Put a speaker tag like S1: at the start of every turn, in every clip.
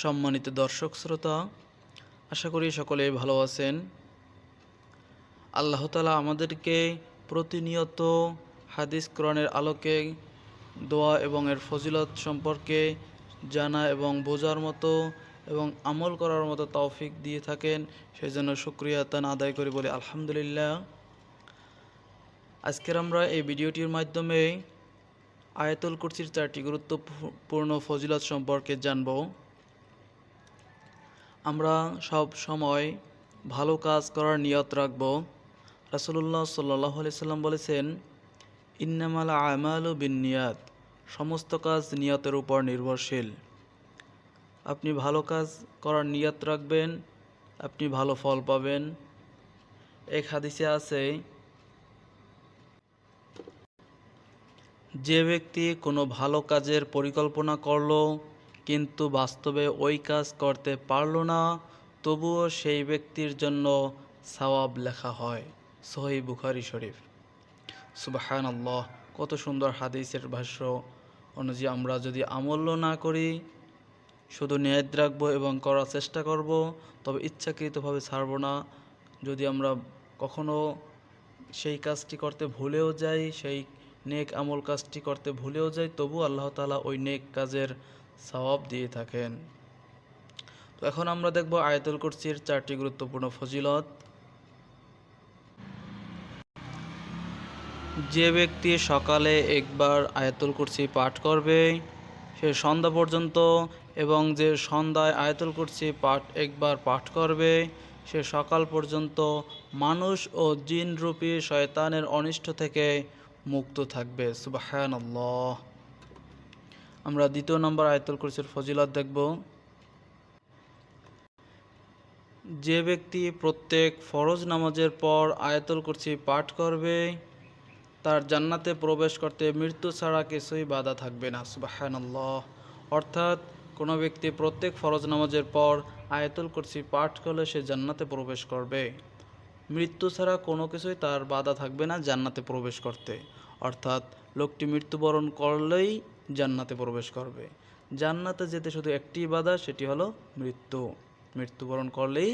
S1: সম্মানিত দর্শক শ্রোতা, আশা করি সকলে ভালো আছেন। আল্লাহ তালা আমাদেরকে প্রতিনিয়ত হাদিস কোরআনের আলোকে দোয়া এবং এর ফজিলত সম্পর্কে জানা এবং বোঝার মতো এবং আমল করার মতো তৌফিক দিয়ে থাকেন সেই জন্য শুক্রিয়া তান আদায় করি বলি আলহামদুলিল্লাহ। আজকের আমরা এই ভিডিওটির মাধ্যমে আয়াতুল কুরসির চারটি গুরুত্বপূর্ণ ফজিলত সম্পর্কে জানব। আমরা সব সময় ভালো কাজ করার নিয়ত রাখব। রাসুলুল্লাহ সাল্লাহ সাল্লাম বলেছেন, ইন্নামাল আমালু বিন নিয়াত সমস্ত কাজ নিয়তের উপর নির্ভরশীল। আপনি ভালো কাজ করার নিয়ত রাখবেন, আপনি ভালো ফল পাবেন। এক হাদিসে আছে, যে ব্যক্তি কোনো ভালো কাজের পরিকল্পনা করল কিন্তু বাস্তবে ওই কাজ করতে পারল না, তবুও সেই ব্যক্তির জন্য সওয়াব লেখা হয় সহি বুখারি শরীফ। সুবাহান আল্লাহ কত সুন্দর হাদিসের ভাষ্য অনুযায়ী আমরা যদি আমল্য না করি, শুধু নিয়ত রাখব এবং করার চেষ্টা করব, তবে ইচ্ছাকৃতভাবে ছাড়ব না। যদি আমরা কখনো সেই কাজটি করতে ভুলেও যাই, সেই নেক আমল কাজটি করতে ভুলেও যাই তবু আল্লাহ তালা ওই নেক কাজের সওয়াব দিয়ে থাকেন। তো এখন আমরা দেখব আয়াতুল কুরসির চারটি গুরুত্বপূর্ণ ফজিলত। যে ব্যক্তি সকালে একবার আয়াতুল কুরসি পাঠ করবে, সে সন্ধ্যা পর্যন্ত এবং যে সন্ধ্যায় আয়াতুল কুরসি পাঠ একবার পাঠ করবে, সে সকাল পর্যন্ত মানুষ ও জিনরূপী শয়তানের অনিষ্ট থেকে মুক্ত থাকবে। সুবাহান আমরা দ্বিতীয় নম্বর আয়াতুল কুরসির ফজিলত দেখব। যে ব্যক্তি প্রত্যেক ফরজ নামাজের পর আয়াতুল কুরসি পাঠ করবে, তার জান্নাতে প্রবেশ করতে মৃত্যু ছাড়া কিছুই বাধা থাকবে না সুবাহান অর্থাৎ কোনো ব্যক্তি প্রত্যেক ফরজ নামাজের পর আয়াতুল কুরসি পাঠ করলে সে জান্নাতে প্রবেশ করবে। মৃত্যু ছাড়া কোনো কিছুই তার বাধা থাকবে না জান্নাতে প্রবেশ করতে। অর্থাৎ লোকটি মৃত্যুবরণ করলেই জান্নাতে প্রবেশ করবে। জান্নাতে যেতে শুধু একটি বাধা সেটি হলো মৃত্যু। মৃত্যুবরণ করলেই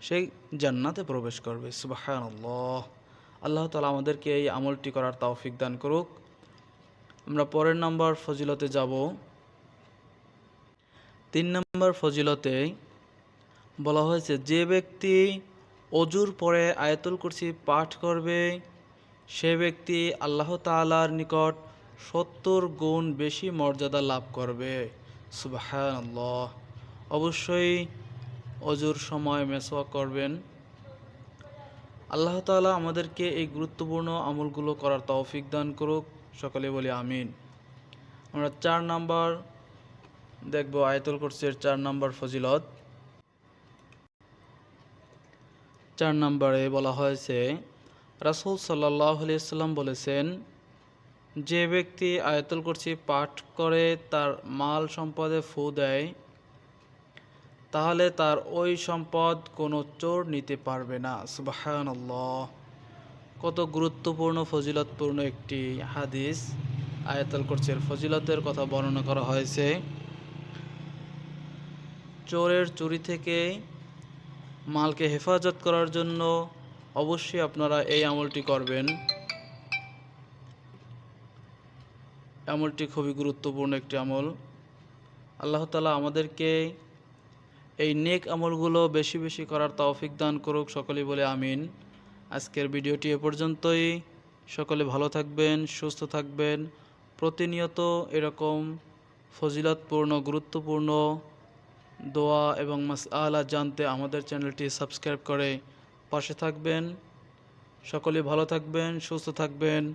S1: সেই জান্নাতে প্রবেশ করবে। সুবাহান আল্লাহ তালা আমাদেরকে এই আমলটি করার তৌফিক দান করুক। আমরা পরের নম্বর ফজিলতে যাব। তিন নম্বর ফজিলতে বলা হয়েছে, যে ব্যক্তি অজুর পরে আয়াতুল কুরসি পাঠ করবে, সে ব্যক্তি আল্লাহ তালার নিকট সত্তর গুণ বেশি মর্যাদা লাভ করবে। আল্লাহ অবশ্যই অজুর সময় মেসওয়াক করবেন। আল্লাহ তালা আমাদেরকে এই গুরুত্বপূর্ণ আমলগুলো করার তৌফিক দান করুক। সকলে বলি আমিন। আমরা চার নাম্বার দেখব আয়তল কুরসির চার নাম্বার ফজিলত। চার নাম্বারে বলা হয়েছে, রাসুল সাল্লাহ সাল্লাম বলেছেন যে ব্যক্তি আয়তুল কুরসি পাঠ করে তার মাল সম্পদে ফু দেয়, তাহলে তার ওই সম্পদ কোনো চোর নিতে পারবে না। সুবাহান কত গুরুত্বপূর্ণ, ফজিলতপূর্ণ একটি হাদিস আয়াতুল কুরসির ফজিলতের কথা বর্ণনা করা হয়েছে। চোরের চুরি থেকে মালকে হেফাজত করার জন্য অবশ্যই আপনারা এই আমলটি করবেন। আমলটি খুবই গুরুত্বপূর্ণ একটি আমল। আল্লাহ তালা আমাদেরকে এই নেক আমলগুলো বেশি বেশি করার তৌফিক দান করুক, সকলেই বলে আমিন। আজকের ভিডিওটি এ পর্যন্তই। সকলে ভালো থাকবেন, সুস্থ থাকবেন। প্রতিনিয়ত এরকম ফজিলতপূর্ণ, গুরুত্বপূর্ণ দোয়া এবং মাস আলা জানতে আমাদের চ্যানেলটি সাবস্ক্রাইব করে পাশে থাকবেন। সকলে ভালো থাকবেন, সুস্থ থাকবেন।